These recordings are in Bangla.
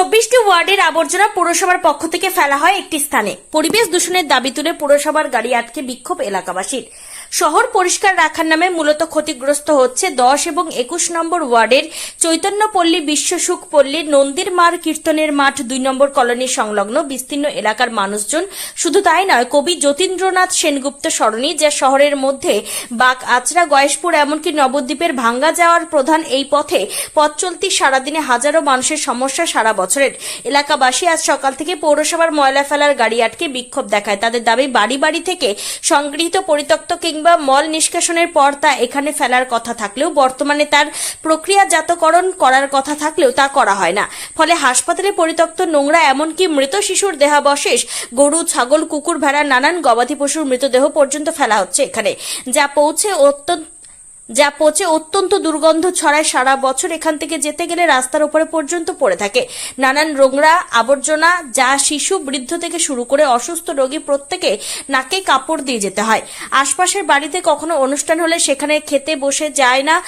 চব্বিশটি ওয়ার্ডের আবর্জনা পুরসভার পক্ষ থেকে ফেলা হয় একটি স্থানে। পরিবেশ দূষণের দাবি তুলে পৌরসভার গাড়ি আটকে বিক্ষোভ এলাকাবাসীর। শহর পরিষ্কার রাখার নামে মূলত ক্ষতিগ্রস্ত হচ্ছে দশ এবং একুশ নম্বর ওয়ার্ডের চৈতন্যপল্লী বিশ্বসুখ পল্লীর নন্দীর মার কীর্তনের মাঠ দুই নম্বর কলোনি সংলগ্ন বিস্তীর্ণ এলাকার মানুষজন। শুধু তাই নয়, কবি যতীন্দ্রনাথ সেনগুপ্ত সরণি, যা শহরের মধ্যে বাক আচরা, গয়েশপুর, এমনকি নবদ্বীপের ভাঙ্গা যাওয়ার প্রধান এই পথে পথ চলতি সারাদিনে হাজারো মানুষের সমস্যা সারা বছরের। এলাকাবাসী আজ সকাল থেকে পৌরসভার ময়লা ফেলার গাড়ি আটকে বিক্ষোভ দেখায়। তাদের দাবি, বাড়ি বাড়ি থেকে সংগৃহীত পরিত্যক্ত কিংবা মল নিষ্কাশনের পর তা এখানে ফেলার কথা থাকলেও, বর্তমানে তার প্রক্রিয়াজাতকরণ করার কথা থাকলেও তা করা হয় না। ফলে হাসপাতালে পরিত্যক্ত নোংরা এমনকি মৃত শিশুর দেহাবশেষ, গরু, ছাগল, কুকুর, ভেড়া, নানান গবাদি পশুর মৃতদেহ পর্যন্ত ফেলা হচ্ছে এখানে, যা পৌঁছে অত্যন্ত যা পচে অত্যন্ত দুর্গন্ধ ছড়ায় সারা বছর এখান থেকে যেতে গেলে রাস্তার উপরে পর্যন্ত পড়ে থাকে। নানান নোংরা আবর্জনা যা শিশু, বৃদ্ধ থেকে শুরু করে অসুস্থ রোগী প্রত্যেকে নাকে কাপড় দিয়ে যেতে হয়। আশপাশের বাড়িতে কখনো অনুষ্ঠান হলে সেখানে খেতে বসে যায় না।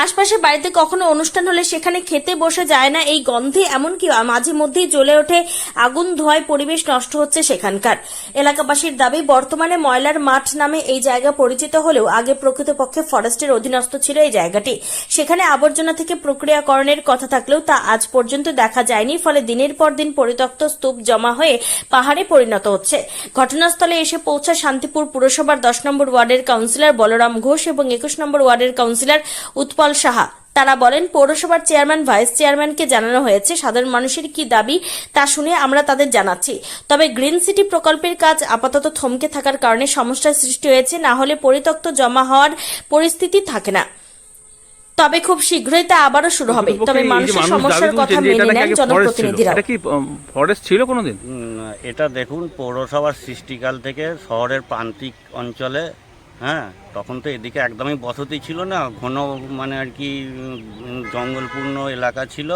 আশপাশের বাড়িতে কখনো অনুষ্ঠান হলে সেখানে খেতে বসে যায় না। এই গন্ধে এমনকি মাঝে মধ্যেই জ্বলে ওঠে। আগুন ধোঁয়ায় পরিবেশ নষ্ট হচ্ছে সেখানকার। এলাকাবাসীর দাবি, বর্তমানে ময়লার মাঠ নামে এই জায়গা পরিচিত হলেও আগে প্রকৃতপক্ষে ফরেস্টের অধীনস্থ ছিল এই জায়গাটি। সেখানে আবর্জনা থেকে প্রক্রিয়াকরণের কথা থাকলেও তা আজ পর্যন্ত দেখা যায়নি। ফলে দিনের পর দিন পরিত্যক্ত স্তূপ জমা হয়ে পাহাড়ে পরিণত হচ্ছে। ঘটনাস্থলে এসে পৌঁছা শান্তিপুর পুরসভার দশ নম্বর ওয়ার্ডের কাউন্সিলর বলরাম ঘোষ এবং একুশ নম্বর ওয়ার্ডের কাউন্সিলর উৎপল সাহা। তারা বলেন পৌরসভার চেয়ারম্যান ভাইস চেয়ারম্যানকে জানানো হয়েছে সাধারণ মানুষের কি দাবি তা শুনে আমরা তাদের জানাচ্ছি। তবে গ্রিন সিটি প্রকল্পের কাজ আপাতত থমকে থাকার কারণে সমস্যার সৃষ্টি হয়েছে না হলে পরিত্যক্ত জমা হওয়ার পরিস্থিতি থাকে না। তবে খুব শীঘ্রই তা আবারও শুরু হবে। তবে মানুষের সমস্যার কথা মেনে নেন। জনপ্রতিনিধিরা। এটা কি ফরেস্ট ছিল কোনোদিন? এটা দেখুন পৌরসভার সৃষ্টিকাল থেকে শহরের প্রান্তিক অঞ্চলে হ্যাঁ তখন তো এদিকে একদমই বসতি ছিল না ঘন মানে আর কি জঙ্গলপূর্ণ এলাকা ছিল।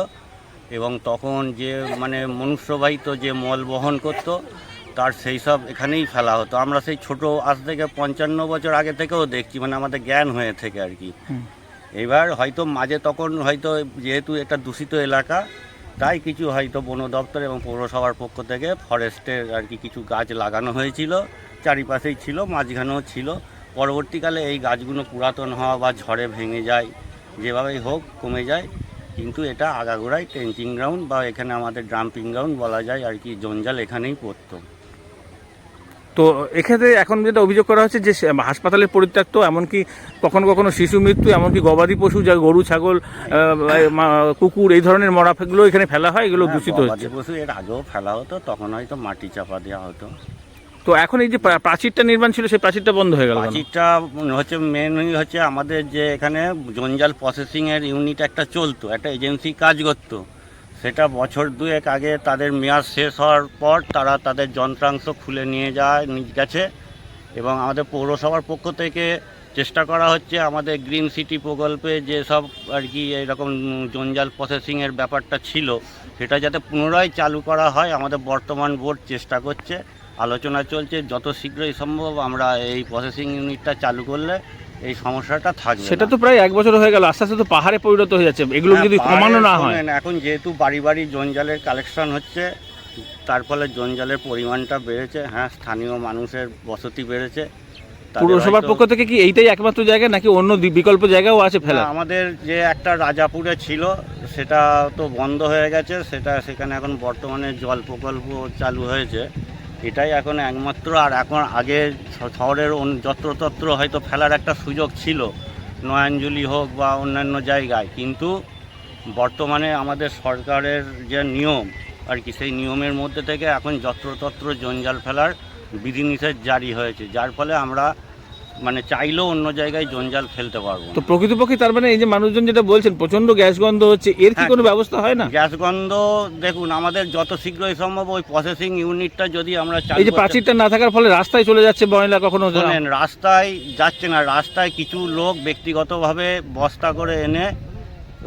এবং তখন যে মানে মনুষ্যবাহিত যে মল বহন করত তার সেই সব এখানেই ফেলা হতো। আমরা সেই ছোট আজ থেকে পঞ্চান্ন বছর আগে থেকেও দেখছি মানে আমাদের জ্ঞান হয়ে থেকে আর কি। এবার হয়তো মাঝে তখন হয়তো যেহেতু এটা দূষিত এলাকা তাই কিছু হয়তো বন দপ্তর এবং পৌরসভার পক্ষ থেকে ফরেস্টের আর কি কিছু গাছ লাগানো হয়েছিল চারিপাশেই ছিল মাঝখানেও ছিল। পরবর্তীকালে এই গাছগুলো পুরাতন হওয়া বা ঝড়ে ভেঙে যায় যেভাবেই হোক কমে যায় কিন্তু এটা আগাগোড়াই ট্রেঞ্চিং গ্রাউন্ড বা এখানে আমাদের ড্রাম্পিং গ্রাউন্ড বলা যায় আর কি জঞ্জাল এখানেই পড়তো। তো এক্ষেত্রে এখন যেটা অভিযোগ করা হচ্ছে যে হাসপাতালে পরিত্যক্ত এমনকি কখনো কখনো শিশু মৃত্যু এমনকি গবাদি পশু যা গরু ছাগল কুকুর এই ধরনের মরাগুলো এখানে ফেলা হয় এগুলো হ্যাঁ, দূষিত হচ্ছে। পশু এর আগেও ফেলা হতো তখন হয়তো মাটি চাপা দেওয়া হতো। তো এখন এই যে প্রাচীরটা নির্মাণ ছিল, সেই প্রাচীরটা বন্ধ হয়ে গেল? প্রাচীরটা হচ্ছে মেনলি হচ্ছে আমাদের যে এখানে জঞ্জাল প্রসেসিং এর ইউনিট একটা চলতো, একটা এজেন্সি কাজ করতো। সেটা বছর দুয়েক আগে তাদের মেয়াদ শেষ হওয়ার পর তারা তাদের যন্ত্রাংশ খুলে নিয়ে যায় গেছে এবং আমাদের পৌরসভার পক্ষ থেকে চেষ্টা করা হচ্ছে আমাদের গ্রিন সিটি প্রকল্পে যে সব আর কি এরকম জঞ্জাল প্রসেসিংয়ের ব্যাপারটা ছিল, সেটা যাতে পুনরায় চালু করা হয়। আমাদের বর্তমান বোর্ড চেষ্টা করছে। আলোচনা চলছে যত শীঘ্রই সম্ভব আমরা এই প্রসেসিং ইউনিটটা চালু করলে এই সমস্যাটা থাকবে সেটা তো প্রায় এক বছর হয়ে গেল আস্তে আস্তে তো পাহাড়ে পরিণত হয়ে যাচ্ছে এগুলো হ্যাঁ, যদি কমানো না হয়। এখন যেহেতু বাড়ি বাড়ি জঞ্জালের কালেকশন হচ্ছে তার ফলে জঞ্জালের পরিমাণটা বেড়েছে হ্যাঁ স্থানীয় মানুষের বসতি বেড়েছে পুরসভার পক্ষ থেকে কি এইটাই একমাত্র জায়গা নাকি অন্য বিকল্প জায়গাও আছে ফেলা আমাদের যে একটা রাজাপুরে ছিল সেটা তো বন্ধ হয়ে গেছে সেটা সেখানে এখন বর্তমানে জল প্রকল্প চালু হয়েছে। এটাই এখন একমাত্র আর এখন আগে শহরের যত্রতত্র হয়তো ফেলার একটা সুযোগ ছিল, নয়াঞ্জলি হোক বা অন্যান্য জায়গায়। কিন্তু বর্তমানে আমাদের সরকারের যে নিয়ম আর কি, সেই নিয়মের মধ্যে থেকে এখন যত্রতত্র জঞ্জাল ফেলার বিধিনিষেধ জারি হয়েছে। যার ফলে আমরা মানে চাইলেও অন্য জায়গায় জঞ্জাল ফেলতে পারব তো প্রকৃতপক্ষে তার মানে এই যে মানুষজন যেটা বলছেন প্রচণ্ড গ্যাস গন্ধ হচ্ছে এর কি হ্যাঁ। কোনো ব্যবস্থা হয় না? গ্যাস গন্ধ দেখুন আমাদের যত শীঘ্রই সম্ভব ওই প্রসেসিং ইউনিটটা যদি আমরা এই যে প্রাচীরটা না থাকার ফলে রাস্তায় চলে যাচ্ছে ময়লা কখনো শোনেন রাস্তায় যাচ্ছে না। রাস্তায় কিছু লোক ব্যক্তিগতভাবে বস্তা করে এনে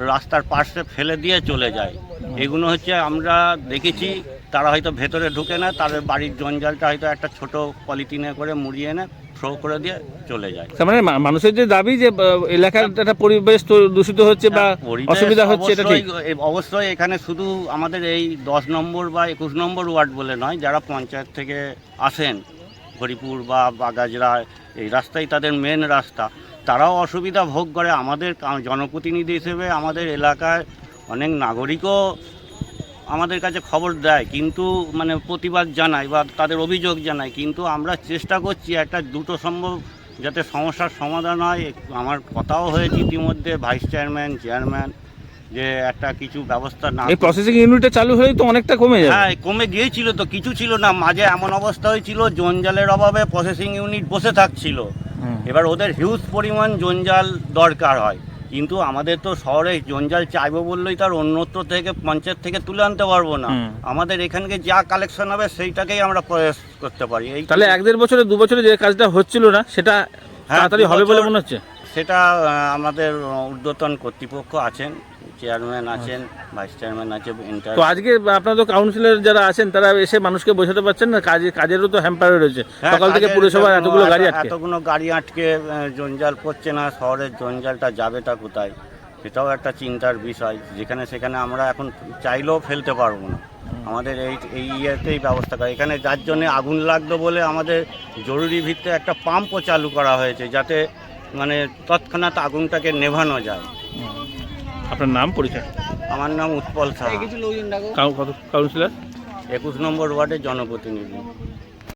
রাস্তার পাশে ফেলে দিয়ে চলে যায়। এগুলো হচ্ছে আমরা দেখেছি তারা হয়তো ভেতরে ঢুকে না তাদের বাড়ির জঞ্জালটা হয়তো একটা ছোট পলিথিনে করে মুড়িয়ে এনে থ্রো করে দিয়ে চলে যায়। তার মানে মানুষের যে দাবি যে এলাকার একটা পরিবেশ তো দূষিত হচ্ছে বা হ্যাঁ, অসুবিধা হচ্ছে এটা ঠিক। অবশ্যই- এখানে শুধু আমাদের এই দশ নম্বর বা একুশ নম্বর ওয়ার্ড বলে নয় যারা পঞ্চায়েত থেকে আসেন হরিপুর বা বাগাজরা এই রাস্তাই তাদের মেন রাস্তা। তারাও অসুবিধা ভোগ করে। আমাদের জনপ্রতিনিধি হিসেবে আমাদের এলাকায় অনেক নাগরিকও আমাদের কাছে খবর দেয় কিন্তু মানে প্রতিবাদ জানায় বা তাদের অভিযোগ জানায় কিন্তু আমরা চেষ্টা করছি একটা দুটো সম্ভব যাতে সমস্যার সমাধান হয়। আমার কথাও হয়েছে ইতিমধ্যে ভাইস চেয়ারম্যান চেয়ারম্যান যে একটা কিছু ব্যবস্থা না এই প্রসেসিং ইউনিটটা চালু হলেই তো অনেকটা কমে যায় হ্যাঁ কমে গিয়েছিল তো কিছু ছিল না মাঝে এমন অবস্থা হয়েছিল জঞ্জালের অভাবে প্রসেসিং ইউনিট বসে থাকছিল। এবার ওদের হিউজ পরিমাণ জঞ্জাল দরকার হয়। কিন্তু আমাদের তো শহরে জঞ্জাল চাইব বললেই তার অন্যত্র থেকে পঞ্চায়েত থেকে তুলে আনতে পারব না। আমাদের এখানকে যা কালেকশন হবে সেইটাকেই আমরা প্রয়াস করতে পারি। এই তাহলে এক দেড় বছরে দু বছরে যে কাজটা হচ্ছিল না সেটা হ্যাঁ, তাড়াতাড়ি হবে বলে মনে হচ্ছে? সেটা আমাদের ঊর্ধ্বতন কর্তৃপক্ষ আছেন চেয়ারম্যান আছেন ভাইস চেয়ারম্যান আছে তো আজকে আপনাদের কাউন্সিলর যারা আছেন তারা এসে মানুষকে বোঝাতে পারছেন না কাজে কাজেরও তো হ্যাম্পার রয়েছে। হ্যাঁ, সকাল থেকে পুরসভার এতগুলো গাড়ি আটকে। এতগুলো গাড়ি আটকে জঞ্জাল পড়ছে না শহরের জঞ্জালটা যাবেটা কোথায়? সেটাও একটা চিন্তার বিষয় যেখানে সেখানে আমরা এখন চাইলেও ফেলতে পারব না। আমাদের এই এই ইয়েতেই ব্যবস্থা করা এখানে যার জন্য আগুন লাগল বলে আমাদের জরুরি ভিত্তিতে একটা পাম্পও চালু করা হয়েছে যাতে মানে তৎক্ষণাৎ আগুনটাকে নেভানো যায়। আপনার নাম পরিচয়? আমার নাম উৎপল সাহা। Cow- councillor? একুশ নম্বর ওয়ার্ডের জনপ্রতিনিধি।